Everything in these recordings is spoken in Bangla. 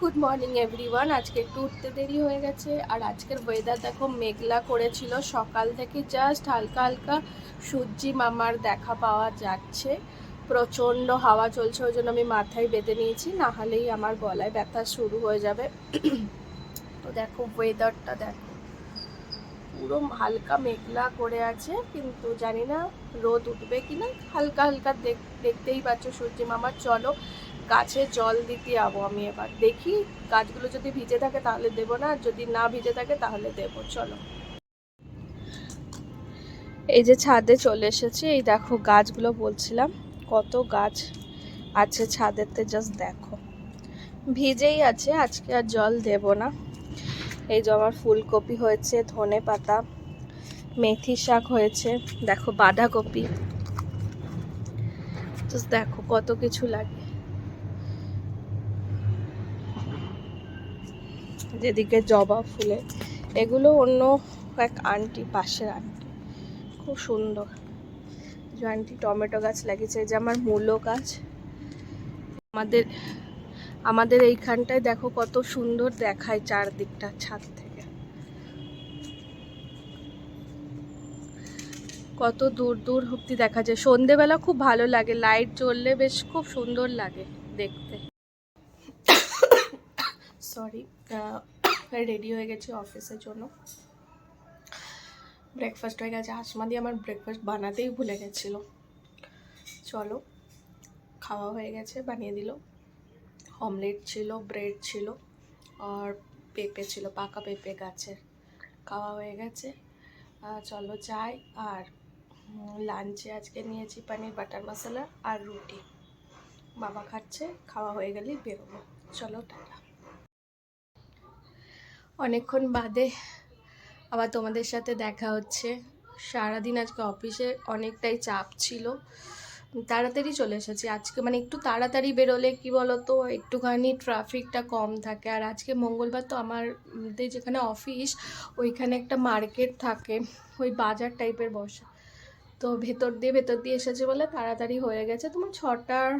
গুড মর্নিং এভরিওয়ান আজকে একটু উঠতে দেরি হয়ে গেছে। আর আজকের ওয়েদার দেখো মেঘলা করেছিল। সকাল থেকে জাস্ট হালকা হালকা সূর্যি মামার দেখা পাওয়া যাচ্ছে। প্রচণ্ড হাওয়া চলছে, ওই জন্য আমি মাথায় বেঁধে নিয়েছি। না হলেই আমার গলায় ব্যথা শুরু হয়ে যাবে। তো দেখো ওয়েদারটা দেখো। পুরো হালকা মেঘলা করে আছে, কিন্তু জানি না রোদ উঠবে কিনা। হালকা হালকা দেখ- দেখতেই পাচ্ছ সূর্যি মামার চলো গাছে জল দিতে যাব আমি এবার। দেখি গাছগুলো যদি ভিজে থাকে তাহলে দেবো না, আর যদি না ভিজে থাকে তাহলে দেবো, চলো। এই যে ছাদে চলে এসেছি, এই দেখো গাছগুলো বলছিলাম, কত গাছ আছে ছাদেতে জাস্ট দেখো। ভিজেই আছে, আজকে আর জল দেব না। এই যে আমার ফুলকপি হয়েছে, ধনে পাতা, মেথি শাক হয়েছে, দেখো বাঁধাকপি। জাস্ট দেখো কত কিছু লাগে। যেদিকে জবা ফুলে, এগুলো অন্য এক আন্টি, পাশের আন্টি। খুব সুন্দর। যে আন্টি টমেটো গাছ লাগিয়েছে যে আমার মূলো গাছ। আমাদের আমাদের এইখানটায় দেখো কত সুন্দর দেখায় চারদিকটা ছাদ থেকে। কত দূর দূর অব্দি দেখা যায়। সন্ধেবেলা খুব ভালো লাগে, লাইট জ্বললে বেশ খুব সুন্দর লাগে দেখতে। সরি রেডি হয়ে গেছি অফিসের জন্য। ব্রেকফাস্ট হয়ে গেছে। আসমা দিয়ে আমার ব্রেকফাস্ট বানাতেই ভুলে গেছিল। চলো, খাওয়া হয়ে গেছে, বানিয়ে দিল। অমলেট ছিল ব্রেড ছিল, আর পেঁপে ছিল, পাকা পেঁপে গাছের। খাওয়া হয়ে গেছে। চলো যাই, আর লাঞ্চে আজকে নিয়েছি পানির, বাটার মশলা আর রুটি। বাবা খাচ্ছে, খাওয়া হয়ে গেলেই বেরোবো। চলো, টাটা। অনেকক্ষণ বাদে আবার তোমাদের সাথে দেখা হচ্ছে। সারাদিন আজকে অফিসে অনেকটাই চাপ ছিল। তাড়াতাড়ি চলে এসেছি। আজকে মানে একটু তাড়াতাড়ি বেরোলে কি বলতো, একটুখানি ট্রাফিকটা কম থাকে। আর আজকে মঙ্গলবার তো আমাদের যেখানে অফিস, ওইখানে একটা মার্কেট থাকে, ওই বাজার টাইপের বসা। তো ভেতর দিয়ে ভেতর দিয়ে এসেছে বলে তাড়াতাড়ি হয়ে গেছে। তোমার ছটার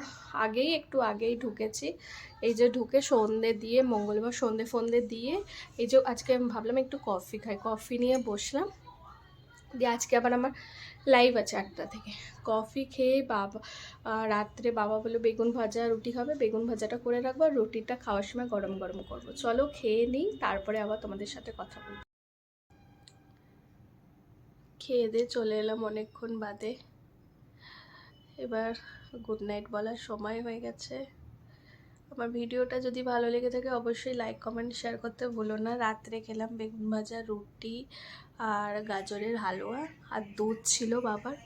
আগেই, একটু আগেই ঢুকেছি। এই যে ঢুকে সন্ধে দিয়ে, মঙ্গলবার সন্ধে ফন্ধে দিয়ে, এই যে আজকে আমি ভাবলাম একটু কফি খাই। কফি নিয়ে বসলাম। দিয়ে আজকে আবার আমার লাইভ আছে আটটা থেকে। কফি খেয়ে বাবা রাত্রে বাবা বলল, বেগুন ভাজা, রুটি খাবে বেগুন ভাজাটা করে রাখব আর রুটিটা খাওয়ার সময় গরম গরম করব। চলো খেয়ে নিই, তারপরে আবার তোমাদের সাথে কথা বলব। খেয়ে দিয়ে চলে এলাম অনেকক্ষণ বাদে। এবার গুড নাইট বলার সময় হয়ে গেছে। আমার ভিডিওটা যদি ভালো লেগে থাকে অবশ্যই লাইক কমেন্ট শেয়ার করতে ভুলো না। রাত্রে খেলাম বেগুন ভাজা, রুটি আর গাজরের হালুয়া আর দুধ ছিল বাবার।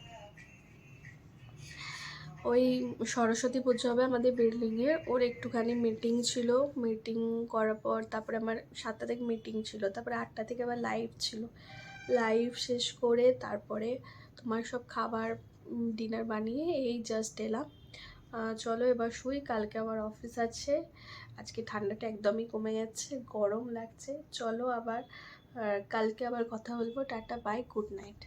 ওই সরস্বতী পুজো হবে আমাদের বিল্ডিংয়ে ওর একটুখানি মিটিং ছিল। মিটিং করার পর তারপরে আমার সাতটা থেকে মিটিং ছিল। তারপরে আটটা থেকে আবার লাইভ ছিল। লাইভ শেষ করে তারপরে তোমার সব খাবার ডিনার বানিয়ে এই জাস্ট এলাম। চলো এবার শুই, কালকে আবার অফিস আছে। আজকে ঠান্ডাটা একদমই কমে যাচ্ছে, গরম লাগছে। চলো আবার কালকে আবার কথা বলব, টাটা বাই গুড নাইট